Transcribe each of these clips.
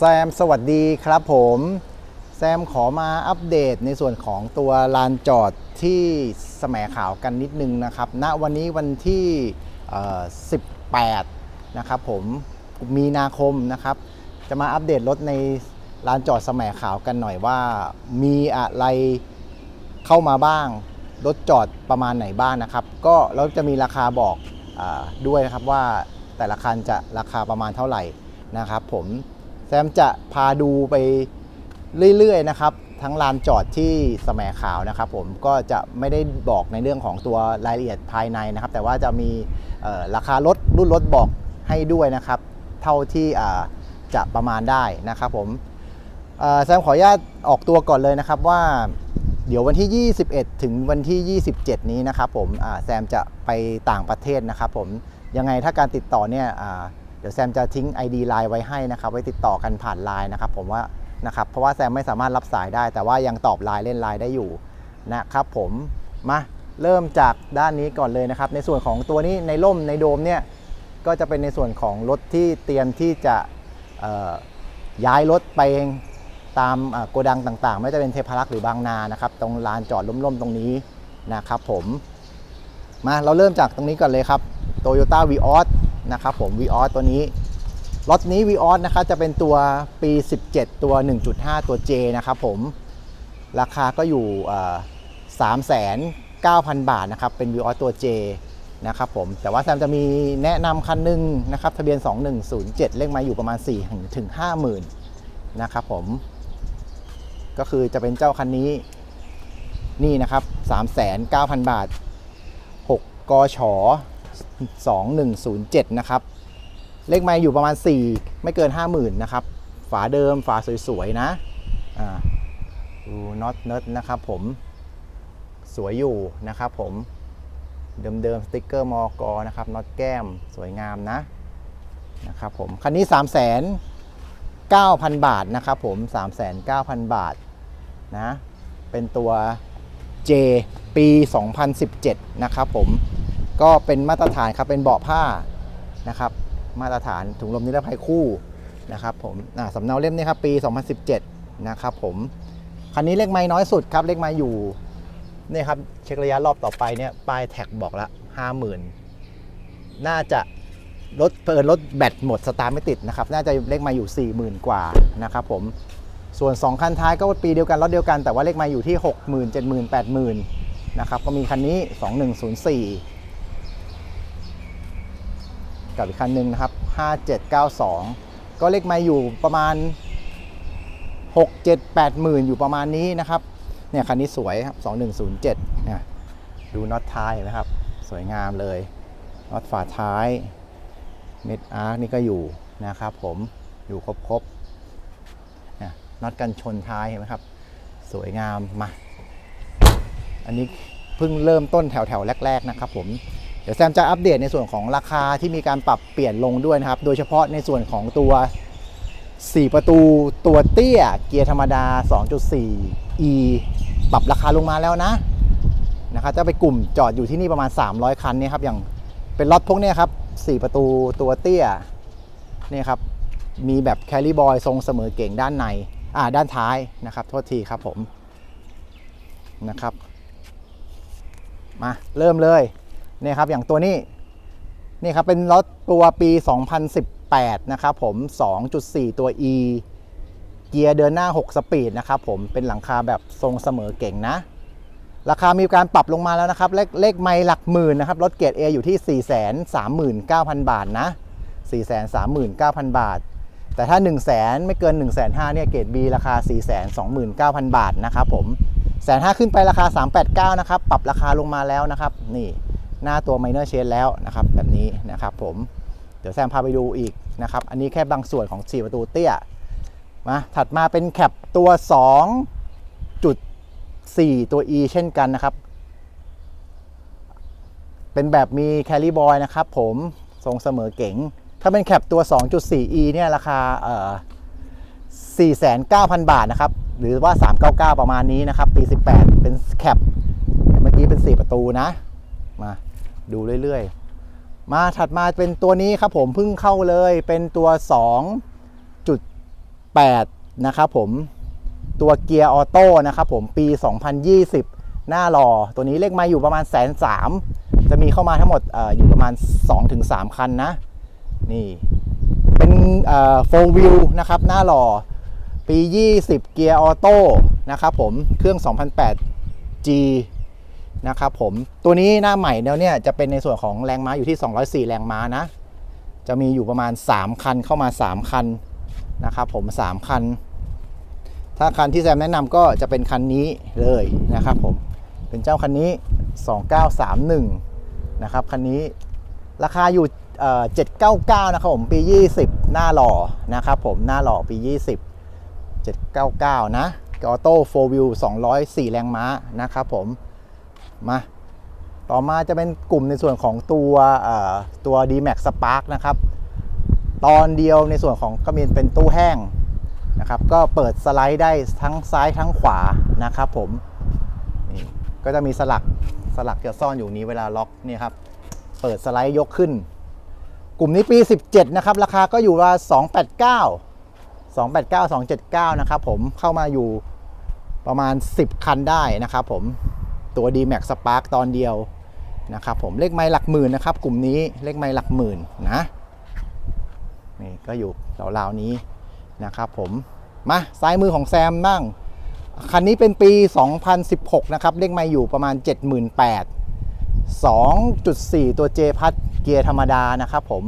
แซมสวัสดีครับผมแซมขอมาอัปเดตในส่วนของตัวลานจอดที่แสมขาวกันนิดนึงนะครับณวันนี้วันที่ 18 นะครับผมมีนาคมนะครับ จะมาอัปเดตรถในลานจอดแสมขาวกันหน่อยว่า มีอะไรเข้ามาบ้าง รถจอดประมาณไหนบ้างนะครับ ก็แล้วจะมีราคาบอกอด้วยนะครับว่าแต่ละคันจะราคาประมาณเท่าไหร่นะครับผม แซมจะพาดูไปเรื่อยๆนะครับ ทั้งลานจอดที่แสมขาวนะครับ ผมก็จะไม่ได้บอกในเรื่องของตัวรายละเอียดภายในนะครับ แต่ว่าจะมีราคารถรุ่นรถบอกให้ด้วยนะครับ เท่าที่จะประมาณได้นะครับ ผมแซมขออนุญาตออกตัวก่อนเลยนะครับว่าเดี๋ยววันที่ 21 ถึงวันที่ 27 นี้นะครับผมแซมจะไปต่างประเทศนะครับผมยังไงถ้าการติดต่อเนี่ย เดี๋ยวแซมจะทิ้ง ID ไลน์ไว้ให้นะครับ ไว้ติดต่อกันผ่านไลน์นะครับผมว่านะครับเพราะว่าแซมไม่สามารถรับสายได้ แต่ว่ายังตอบไลน์เล่นไลน์ได้อยู่นะครับผมมาเริ่มจากด้านนี้ก่อนเลยนะครับ ในส่วนของตัวนี้ในร่มในโดมเนี่ยก็จะเป็นในส่วนของรถที่เตรียมที่จะย้ายรถไปตามโกดังต่างๆ ไม่จะเป็นเทพารักษ์หรือบางนานะครับ ตรงลานจอดล่มๆตรงนี้นะครับผมมาเราเริ่มจากตรงนี้ก่อนเลยครับ Toyota v ีออส นะครับผม v ีออสตัวนี้รถนี้ v ีออสนะครับจะเป็นตัวปี 17 ตัว 1.5 ตัว J นะครับผม ราคาก็อยู่สามแสนเก้าพันบาทนะครับ เป็น v ีออสตัว J นะครับผม แต่ว่าแซมจะมีแนะนำคันหนึงนะครับ ทะเบียน 2107 เลขมาอยู่ประมาณ 4 ถึง 50,000นะครับผม ก็คือจะเป็นเจ้าคันนี้นี่นะครับ 3,900บาท 6กช 2107 นะครับ เลขไมาอยู่ประมาณ 4 ไม่เกิน 50,000 นะครับ ฝาเดิมฝาสวยๆ นะอ่าดูน็อตเนิร์ดนะครับผม สวยอยู่นะครับผม เดิมๆ สติ๊กเกอร์มอกอนะครับน็อตแก้มสวยงามนะนะครับผม คันนี้3 9 0 0 0 บาทนะครับผม 3 9 0 0 0 บาทนะ เป็นตัว J ปี 2017 นะครับผม ก็เป็นมาตรฐานครับเป็นเบาะผ้านะครับ มาตรฐานถุงลมนิรภัยคู่นะครับผมสำเนาเล่มนี้ครับปี 2017 นะครับผมคันนี้เลขไม้น้อยสุดครับเลขไม้อยู่นี่ครับเช็คระยะรอบต่อไปเนี่ยป้ายแท็กบอกละห้าหมื่นน่าจะรถเปิดรถแบตหมดสตาร์ทไม่ติดนะครับ น่าจะเลขมาอยู่ 4 0,000 กว่านะครับผมส่วน 2 คันท้ายก็ปีเดียวกันรถเดียวกันแต่ว่าเลขมาอยู่ที่ 60,000 70,000 80,000นะครับก็มีคันนี้ 2104 กับอีกคันหนึ่งนะครับ 5792 ก็เลขมาอยู่ประมาณ 6 7 8หมื่นอยู่ประมาณนี้นะครับ เนี่ยคันนี้สวยครับ 2107เนี่ยดูน็อตท้ายเห็นะครับ สวยงามเลยน็อตฝาท้ายเม็ดอาร์คนี่ก็อยู่นะครับผมอยู่ครบๆเนี่ยน็อตกันชนท้ายเห็นไหมครับ สวยงามมา อันนี้เพิ่งเริ่มต้นแถวๆแรก ๆ นะครับผม เดี๋ยวแซมจะอัปเดตในส่วนของราคาที่มีการปรับเปลี่ยนลงด้วยนะครับ โดยเฉพาะในส่วนของตัว 4 ประตูตัวเตี้ยเกียร์ธรรมดา 2.4 e ปรับราคาลงมาแล้วนะนะครับจะไปกลุ่มจอดอยู่ที่นี่ประมาณ 300 คันเนี่ยครับอย่างเป็นรถพวกเนี้ยครับ 4 ประตูตัวเตี้ยเนี่ยครับมีแบบแคลิบอยทรงเสมอเก่งด้านในอ่าด้านท้ายนะครับ โทษทีครับผมนะครับ มาเริ่มเลย เนี่ยครับอย่างตัวนี้นี่ครับเป็นรถตัวปี 2018 นะครับผม 2.4 ตัว E เกียร์เดินหน้า 6 สปีดนะครับผมเป็นหลังคาแบบทรงเสมอเก่งนะ ราคามีการปรับลงมาแล้วนะครับ เลขเลขไม่หลักหมื่นนะครับรถเกียร์ A อยู่ที่ 439,000 บาทนะ 439,000 บาท แต่ถ้า 1 0 0 0 0แสนไม่เกิน 1 5 0 0 0เนี่ยเกรด B ราคา 429,000 บาทนะครับผมแสนห้าขึ้นไปราคา 389 นะครับ ปรับราคาลงมาแล้วนะครับ นี่ หน้าตัว minor change แล้วนะครับแบบนี้นะครับผมเดี๋ยวแซมพาไปดูอีกนะครับอันนี้แค่บางส่วนของ 4 ประตูเตี้ยมาถัดมาเป็นแคปตัว 2.4 ตัว E เช่นกันนะครับ เป็นแบบมีแคลิบอยนะครับผมทรงเสมอเก๋ง ถ้าเป็นแคปตัว 2.4e เนี่ยราคาเอ่อ49,000 บาทนะครับ หรือว่า 399 ประมาณนี้นะครับ ปี 18 เป็นแคปเมื่อกี้เป็น 4 ประตูนะ มา ดูเรื่อยๆ มาถัดมาเป็นตัวนี้ครับผมเพิ่งเข้าเลยเป็นตัว2จุด2018นะครับผมตัวเกียร์ออโต้นะครับผมปี 2020 หน้ารอตัวนี้เลขไมาอยู่ประมาณแสนสามจะมีเข้ามาทั้งหมดออยู่ประมาณ 2-3 คันนะ นี่เป็นเอ่อ four wheel นะครับ หน้ารอปี 20 เกียร์ออโต้นะครับผมเครื่อง 2008 G นะครับผมตัวนี้หน้าใหม่แล้วเนี่ยจะเป็นในส่วนของแรงม้าอยู่ที่ 204 แรงม้านะ จะมีอยู่ประมาณ 3 คันเข้ามา 3 คันนะครับผม 3 คัน ถ้าคันที่แซมแนะนำก็จะเป็นคันนี้เลยนะครับผมเป็นเจ้าคันนี้ 2931 นะครับคันนี้ราคาอยู่เอ่อ799 นะครับผมปี 20 หน้าหล่อนะครับผมหน้าหล่อปี 20 799 นะออโต้4 wheel 204 แรงม้านะครับผม มาต่อมาจะเป็นกลุ่มในส่วนของตัวตัว D-Max Spark นะครับ ตอนเดียวในส่วนของก็มีเป็นตู้แห้งนะครับ ก็เปิดสไลด์ได้ทั้งซ้ายทั้งขวานะครับผมนี่ก็จะมีสลักสลักจะซ่อนอยู่นี้เวลาล็อกนี่ครับ เปิดสไลด์ยกขึ้น กลุ่มนี้ปี 17 นะครับ ราคาก็อยู่ว่า 289 289 279 นะครับผมเข้ามาอยู่ประมาณ 10 คันได้นะครับผม ตัว D-Max Spark ตอนเดียวนะครับผมเลขไม้หลักหมื่นนะครับ กลุ่มนี้เลขไม้หลักหมื่นนะนี่ก็อยู่ราวๆนี้นะครับผมมาซ้ายมือของแซมบ้างคันนี้เป็นปี 2016 นะครับ เลขไม้อยู่ประมาณ 78,000 2.4 ตัว J พัดเกียร์ธรรมดานะครับผม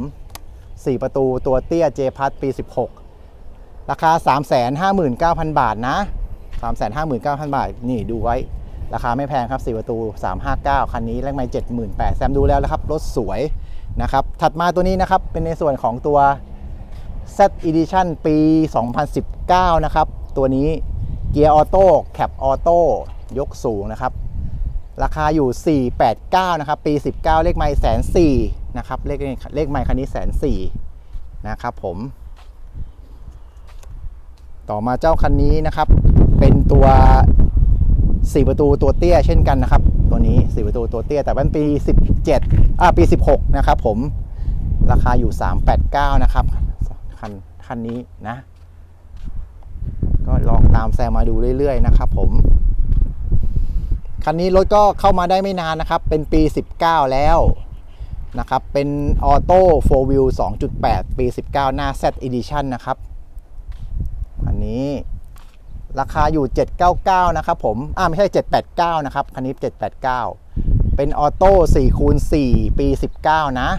4 ประตูตัวเตี้ย J พัดปี 16 ราคา 359,000 บาทนะ 359,000 บาท นี่ดูไว้ ราคาไม่แพงครับ4ประตู 359 คันนี้แรงไม่78,000แซมดูแล้วนะครับ รถสวยนะครับ ถัดมาตัวนี้นะครับ เป็นในส่วนของตัว Z Edition ปี 2019 นะครับ ตัวนี้เกียร์ออโต้แคปออโต้ยกสูงนะครับ ราคาอยู่ 489 นะครับ ปี 19 เลขไม้แสนสี่นะครับ เลขเลขไม้คันนี้แสนสี่นะครับผม ต่อมาเจ้าคันนี้นะครับ เป็นตัว 4 ประตูตัวเตี้ยเช่นกันนะครับ ตัวนี้ 4 ประตูตัวเตี้ย แต่เป็นปี 17อ่าปี 16 นะครับผมราคาอยู่ 389 นะครับ คันคันนี้นะ ก็ลองตามแซมมาดูเรื่อยๆ นะครับผม คันนี้รถก็เข้ามาได้ไม่นานนะครับ เป็นปี 19 แล้วนะครับ เป็นออโต้4 wheel 2.8 ปี 19 หน้า Z Edition นะครับ อันนี้ ราคาอยู่ 799 นะครับผม อ่าไม่ใช่ 789 นะครับ คันนี้ 789 เป็นออโต้4คูณ4ปี 19 นะ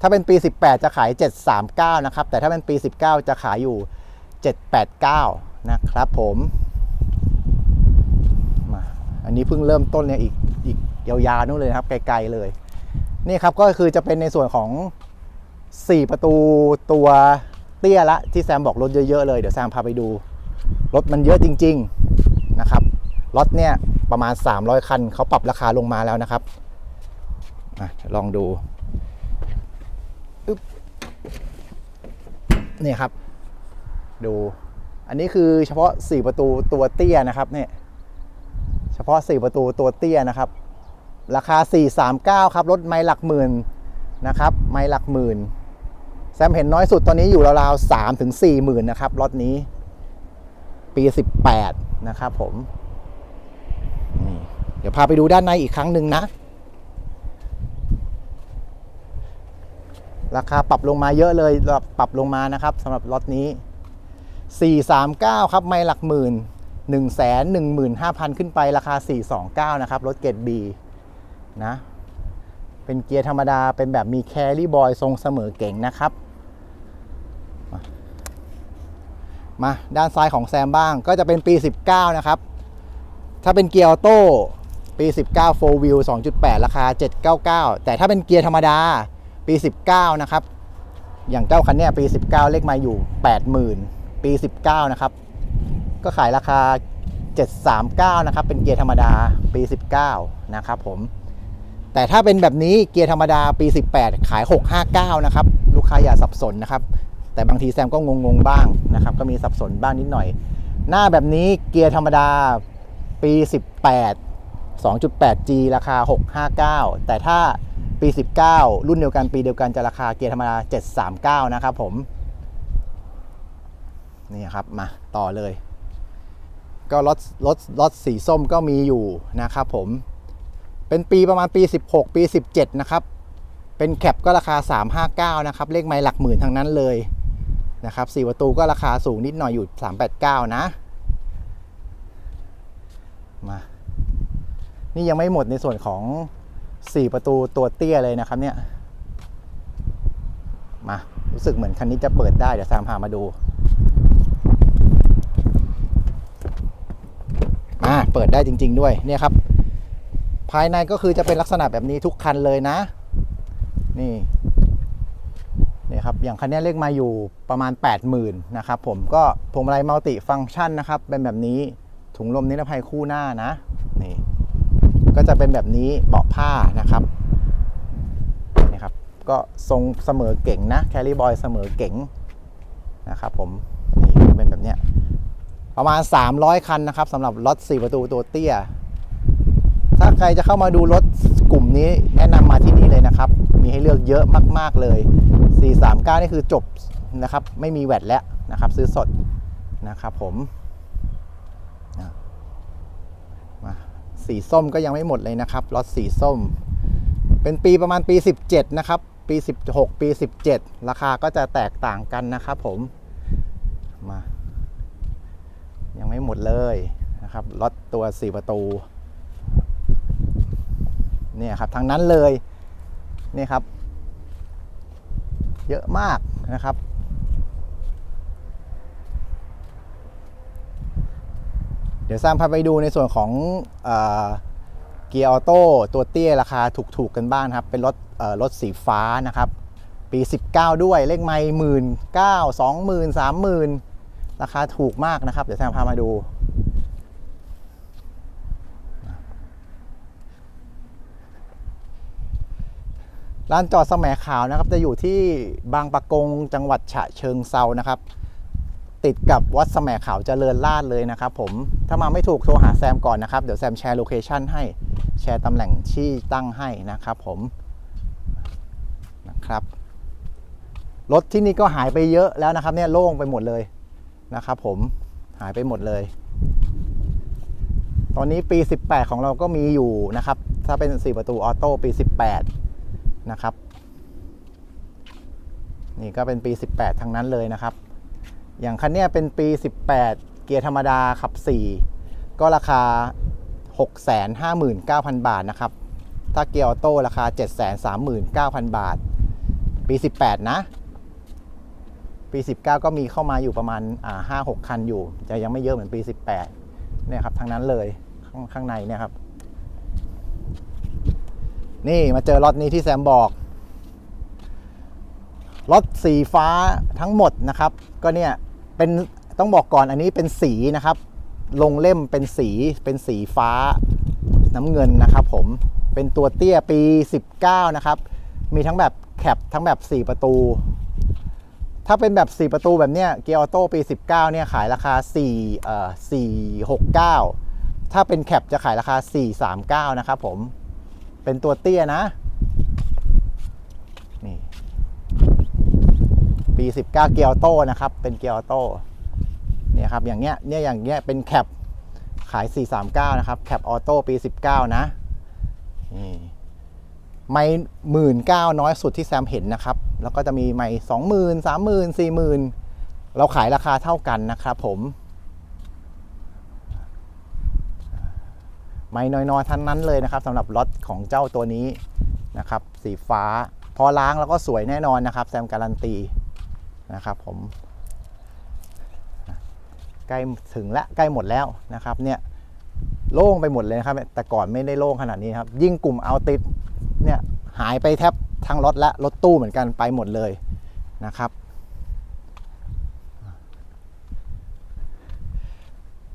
ถ้าเป็นปี 18 จะขาย 739 นะครับ แต่ถ้าเป็นปี 19 จะขายอยู่ 789 นะครับผม มา อันนี้เพิ่งเริ่มต้นเนี่ยอีกอีกยาวๆนู่นเลยนะครับ ไกลๆเลย นี่ครับก็คือจะเป็นในส่วนของ 4 ประตูตัวเตี้ยละที่แซมบอกรถเยอะๆเลย เดี๋ยวแซมพาไปดู รถมันเยอะจริง ๆนะครับรถเนี่ยประมาณ 300 คันเขาปรับราคาลงมาแล้วนะครับอลองดูนี่ครับ ดู อันนี้คือเฉพาะ 4 ประตูตัวเตี้ยนะครับเนี่ยเฉพาะ 4 ประตูตัวเตี้ยนะครับ ราคา 439 ครับ รถไม่หลักหมื่นนะครับ ไม่หลักหมื่นแซมเห็นน้อยสุดตอนนี้อยู่ราวๆ3ถึง4หมื่นนะครับรถนี้ ปี 18 นะครับผมนี่เดี๋ยวพาไปดูด้านในอีกครั้งหนึ่งนะ ราคาปรับลงมาเยอะเลยปรับลงมานะครับสำหรับรถนี้ 439 ครับ ไม่หลักหมื่น1 1 5 0 0 0 ขึ้นไปราคา 429 นะครับ รถเกรด B นะ เป็นเกียร์ธรรมดาเป็นแบบมีแครี่บอยทรงเสมอเก่งนะครับ มา มาด้านซ้ายของแซมบ้างก็จะเป็นปี 19 นะครับ ถ้าเป็นเกียร์ออโต้ปี 19 4 wheel 2.8 ราคา 799 แต่ถ้าเป็นเกียร์ธรรมดาปี 19 นะครับ อย่างเจ้าคันนี้ปี 19 เลขมาอยู่ 80,000 ปี 19 นะครับ ก็ขายราคา 739 นะครับ เป็นเกียร์ธรรมดาปี 19 นะครับผม แต่ถ้าเป็นแบบนี้เกียร์ธรรมดาปี 18 ขาย 659 นะครับ ลูกค้าอย่าสับสนนะครับ แต่บางทีแซมก็งงๆบ้างนะครับ ก็มีสับสนบ้างนิดหน่อย หน้าแบบนี้เกียร์ธรรมดาปี 18 2.8G ราคา 659 แต่ถ้าปี 19 รุ่นเดียวกันปีเดียวกันจะราคาเกียร์ธรรมดา 739 นะครับผม นี่ครับ มาต่อเลย ก็รถรถรถสีส้มก็มีอยู่นะครับผมเป็นปีประมาณปี 16 ปี 17 นะครับ เป็นแคปก็ราคา 359 นะครับ เลขไม้หลักหมื่นทั้งนั้นเลย นะครับ4ประตูก็ราคาสูงนิดหน่อยอยู่ 389 นะ มา นี่ยังไม่หมดในส่วนของ 4 ประตูตัวเตี้ยเลยนะครับเนี่ย มา รู้สึกเหมือนคันนี้จะเปิดได้ เดี๋ยวแซมพามาดู อ่า เปิดได้จริง ๆ ด้วย เนี่ยครับ ภายในก็คือจะเป็นลักษณะแบบนี้ทุกคันเลยนะ นี่ นี่ครับอย่างคันนี้เลขมาอยู่ประมาณ 80,000นะครับผมก็พวงมาลัยมัลติฟังก์ชันนะครับเป็นแบบนี้ถุงลมนิรภัยคู่หน้านะนี่ก็จะเป็นแบบนี้เบาะผ้านะครับนี่ครับก็ทรงเสมอเก่งนะแคลรี่บอยเสมอเก่งนะครับผมนี่เป็นแบบเนี้ยประมาณ 300 คันนะครับสำหรับรถ 4 ประตูตัวเตี้ย ถ้าใครจะเข้ามาดูรถกลุ่มนี้แนะนำมาที่นี่เลยนะครับ มีให้เลือกเยอะมาก ๆ เลย 439 นี่คือจบนะครับ ไม่มีแวดแล้วนะครับ ซื้อสดนะครับผมมาสีส้มก็ยังไม่หมดเลยนะครับรถสีส้ม เป็นปีประมาณปี 17 นะครับ ปี 16 ปี 17 ราคาก็จะแตกต่างกันนะครับผมมายังไม่หมดเลยนะครับรถตัว 4 ประตูเนี่ยครับทั้งนั้นเลยนี่ครับ เยอะมากนะครับ เดี๋ยวสร้างพาไปดูในส่วนของเกียร์ออโต้ตัวเตี้ยราคาถูกๆกันบ้างครับ เป็นรถรถสีฟ้านะครับ ปี 19 ด้วยเลขไม่หมื่นเก้าสองหมื่นสามหมื่นราคาถูกมากนะครับ เดี๋ยวแซมพามาดู ร้านจอดสแหมขาวนะครับ จะอยู่ที่บางปะกงจังหวัดฉะเชิงเซานะครับ ติดกับวัดสแหมขาวเจริญราษฎร์เลยนะครับผมถ้ามาไม่ถูกโทรหาแซมก่อนนะครับ เดี๋ยวแซมแชร์โลเคชันให้แชร์ตำแหน่งที่ตั้งให้นะครับผมนะครับรถที่นี่ก็หายไปเยอะแล้วนะครับเนี่ยโล่งไปหมดเลยนะครับผมหายไปหมดเลย ตอนนี้ปี 18 ของเราก็มีอยู่นะครับ ถ้าเป็น 4 ประตูออโต้ปี 18 นะครับ นี่ก็เป็นปี 18 ทั้งนั้นเลยนะครับ อย่างคันเนี้ยเป็นปี 18 เกียร์ธรรมดาขับ 4 ก็ราคา 659,000 บาทนะครับ ถ้าเกียร์ออโต้ราคา 739,000 บาท ปี 18 นะปี 19 ก็มีเข้ามาอยู่ประมาณอ่า5-6คันอยู่แต่ยังไม่เยอะเหมือนปี 18เนี่ยครับทั้งนั้นเลยข้างข้างในเนี่ยครับ นี่มาเจอรถนี้ที่แซมบอกรถสีฟ้าทั้งหมดนะครับ ก็เนี่ยเป็นต้องบอกก่อนอันนี้เป็นสีนะครับ ลงเล่มเป็นสีเป็นสีฟ้าน้ำเงินนะครับ ผมเป็นตัวเตี้ยปี 19 นะครับ มีทั้งแบบแคปทั้งแบบ 4 ประตู ถ้าเป็นแบบ 4 ประตูแบบเนี้ยเกียร์ออโต้ปี 19 เนี่ยขายราคา4เอ่อ469 ถ้าเป็นแคปจะขายราคา 439 นะครับผม เป็นตัวเตี้ยนะ นี่ ปี 19 เกียร์โต้นะครับ เป็นเกียร์ออโต้เนี่ยครับ อย่างเงี้ย เนี่ย อย่างเงี้ย เป็นแคปขาย 439 นะครับ แคปออโต้ปี 19 นะ นี่ไม่หมื่นเก้าน้อยสุดที่แซมเห็นนะครับ แล้วก็จะมีไม่สองหมื่นสามหมื่นสี่หมื่นเราขายราคาเท่ากันนะครับผม ไม่น้อยๆทั้งนั้นเลยนะครับสำหรับรถของเจ้าตัวนี้นะครับ สีฟ้า พอล้างแล้วก็สวยแน่นอนนะครับ แซมการันตีนะครับผมใกล้ถึงและใกล้หมดแล้วนะครับเนี่ยโล่งไปหมดเลยนะครับ แต่ก่อนไม่ได้โล่งขนาดนี้ครับยิ่งกลุ่มเอาติดเนี่ยหายไปแทบทั้งรถและรถตู้เหมือนกันไปหมดเลยนะครับ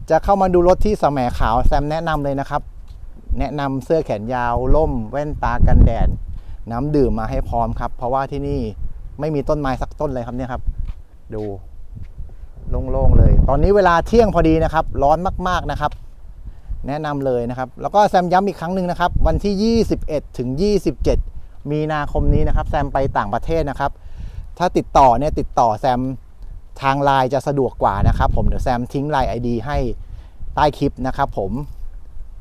จะเข้ามาดูรถที่สแหมขาวแซมแนะนำเลยนะครับ แนะนำเสื้อแขนยาวล่ม แว่นตากันแดดน้ำดื่มมาให้พร้อมครับ เพราะว่าที่นี่ไม่มีต้นไม้สักต้นเลยครับเนี่ยครับ ดูโล่งๆเลย ตอนนี้เวลาเที่ยงพอดีนะครับ ร้อนมากๆนะครับ แนะนำเลยนะครับ แล้วก็แซมย้ำอีกครั้งหนึ่งนะครับ วันที่ 21 ถึง 27 มีนาคมนี้นะครับ แซมไปต่างประเทศนะครับ ถ้าติดต่อเนี่ยติดต่อแซม ทางไลน์จะสะดวกกว่านะครับผมเดี๋ยวแซมทิ้งไลน์ ID ให้ใต้คลิปนะครับผม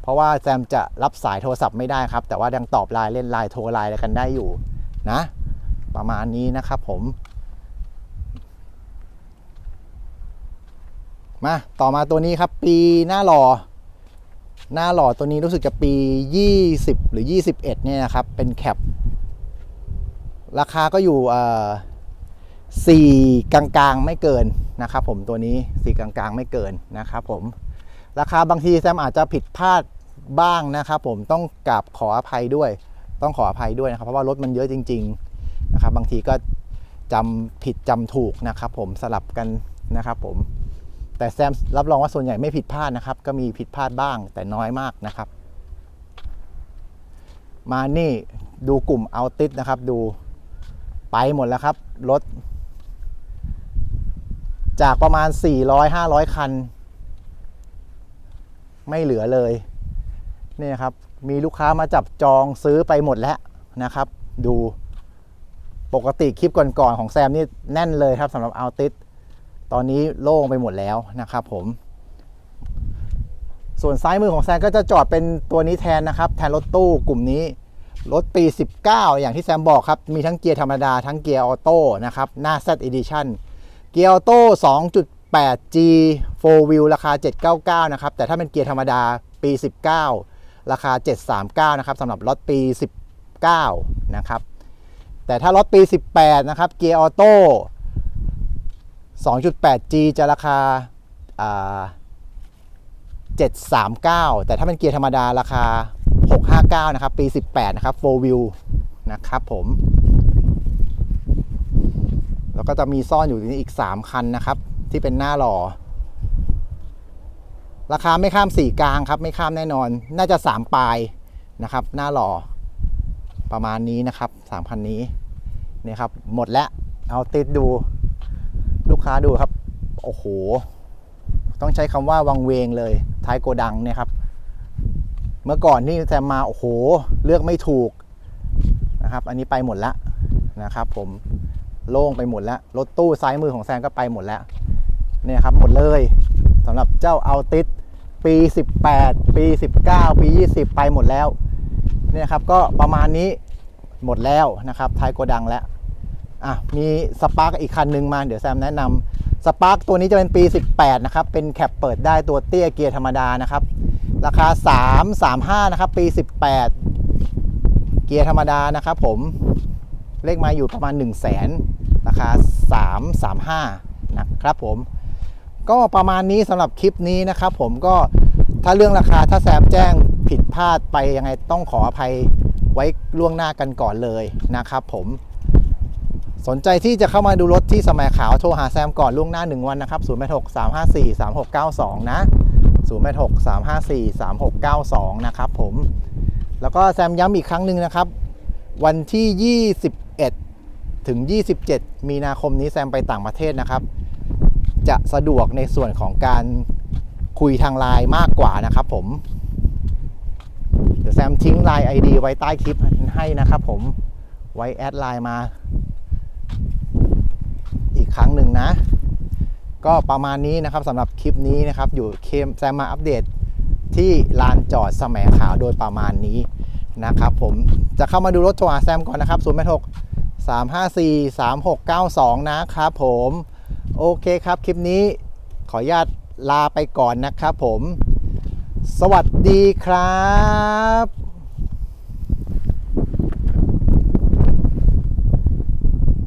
เพราะว่าแซมจะรับสายโทรศัพท์ไม่ได้ครับ แต่ว่ายังตอบไลน์เล่นไลน์โทรไลน์อะไรกันได้อยู่นะ ประมาณนี้นะครับผม มาต่อมาตัวนี้ครับ ปีหน้าหล่อหน้าหล่อตัวนี้รู้สึกจะปี 20 หรือ 21 เนี่ยนะครับ เป็นแคป ราคาก็อยู่เอ่อ สี่กลางๆไม่เกินนะครับผมตัวนี้สี่กลางๆไม่เกินนะครับผมราคาบางทีแซมอาจจะผิดพลาดบ้างนะครับผมต้องกราบขออภัยด้วย ต้องขออภัยด้วยนะครับ เพราะว่ารถมันเยอะจริงๆนะครับบางทีก็จำผิดจำถูกนะครับผมสลับกันนะครับผมแต่แซมรับรองว่าส่วนใหญ่ไม่ผิดพลาดนะครับ ก็มีผิดพลาดบ้างแต่น้อยมากนะครับ มานี่ดูกลุ่มเอาติดนะครับ ดูไปหมดแล้วครับรถ จากประมาณ 400-500 คัน ไม่เหลือเลยนี่ครับ มีลูกค้ามาจับจองซื้อไปหมดแล้วนะครับ ดูปกติคลิปก่อนๆของแซมนี่แน่นเลยครับสำหรับเอาติดตอนนี้โล่งไปหมดแล้วนะครับผม ส่วนซ้ายมือของแซมก็จะจอดเป็นตัวนี้แทนนะครับ แทนรถตู้กลุ่มนี้รถปี 19 อย่างที่แซมบอกครับ มีทั้งเกียร์ธรรมดาทั้งเกียร์ออโต้นะครับ หน้า Z Edition เกียร์ออโต้ 2.8G 4 wheel ราคา 799 นะครับ แต่ถ้าเป็นเกียร์ธรรมดาปี 19 ราคา 739 นะครับสำหรับรถปี 19 นะครับ แต่ถ้ารถปี 18 นะครับ เกียร์ออโต้ 2.8G จะราคาา739 แต่ถ้าเป็นเกียร์ธรรมดาราคา 659 นะครับ ปี 18 นะครับ 4 wheel นะครับผม แล้วก็จะมีซ่อนอยู่ในอีก 3 คันนะครับ ที่เป็นหน้าหล่อ ราคาไม่ข้าม4กลางครับ ไม่ข้ามแน่นอน น่าจะ 3 ปลายนะครับ หน้าหล่อ ประมาณนี้นะครับ3คันนี้นี่ครับ หมดแล้วเอาติดดูลูกค้าดูครับ โอ้โห ต้องใช้คำว่าวังเวงเลย ท้ายโกดังเนี่ยครับ เมื่อก่อนนี่แซมมา โอ้โห เลือกไม่ถูกนะครับ อันนี้ไปหมดแล้วนะครับผม โล่งไปหมดแล้ว รถตู้ซ้ายมือของแซมก็ไปหมดแล้วเนี่ยครับหมดเลยสำหรับเจ้าเอาติสปี 18 ปี 19 ปี 20 ไปหมดแล้วเนี่ยครับก็ประมาณนี้หมดแล้วนะครับท้ายโกดังแล้วอะมีสปาร์กอีกคันหนึ่งมาเดี๋ยวแซมแนะนำสปาร์กตัวนี้จะเป็นปี 18 นะครับ เป็นแคปเปิดได้ตัวเตี้ยเกียร์ธรรมดานะครับ ราคา 335 นะครับ ปี 18 เกียร์ธรรมดานะครับผม เลขมาอยู่ประมาณ 1 0 0 0 0แสนราคา 335 นะครับผม ก็ประมาณนี้สำหรับคลิปนี้นะครับผมก็ถ้าเรื่องราคาถ้าแซมแจ้งผิดพลาดไปยังไงต้องขออภัยไว้ล่วงหน้ากันก่อนเลยนะครับผม สนใจที่จะเข้ามาดูรถที่สมัยขาวโทรหาแซมก่อนล่วงหน้า 1 วันนะครับ0 8 6 3 5 4 3 6 9 2 นะ0 8 6 3 5 4 3 6 9 2 นะครับผม แล้วก็แซมย้ำอีกครั้งหนึ่งนะครับ วันที่21 ถึง 27 มีนาคมนี้แซมไปต่างประเทศนะครับ จะสะดวกในส่วนของการคุยทางไลน์มากกว่านะครับผม เดี๋ยวแซมทิ้งไลน์ ID ไว้ใต้คลิปให้นะครับผม ไว้แอดไลน์มา อีกครั้งหนึ่งนะ ก็ประมาณนี้นะครับสำหรับคลิปนี้นะครับ อยู่เคมแซมมาอัปเดตที่ลานจอดแสมขาวโดยประมาณนี้นะครับผม จะเข้ามาดูรถโทรหาแซมก่อนนะครับ0 8 6 3 5 4 3 6 9 2 นะครับผม โอเคครับ คลิปนี้ขออนุญาตลาไปก่อนนะครับผม สวัสดีครับ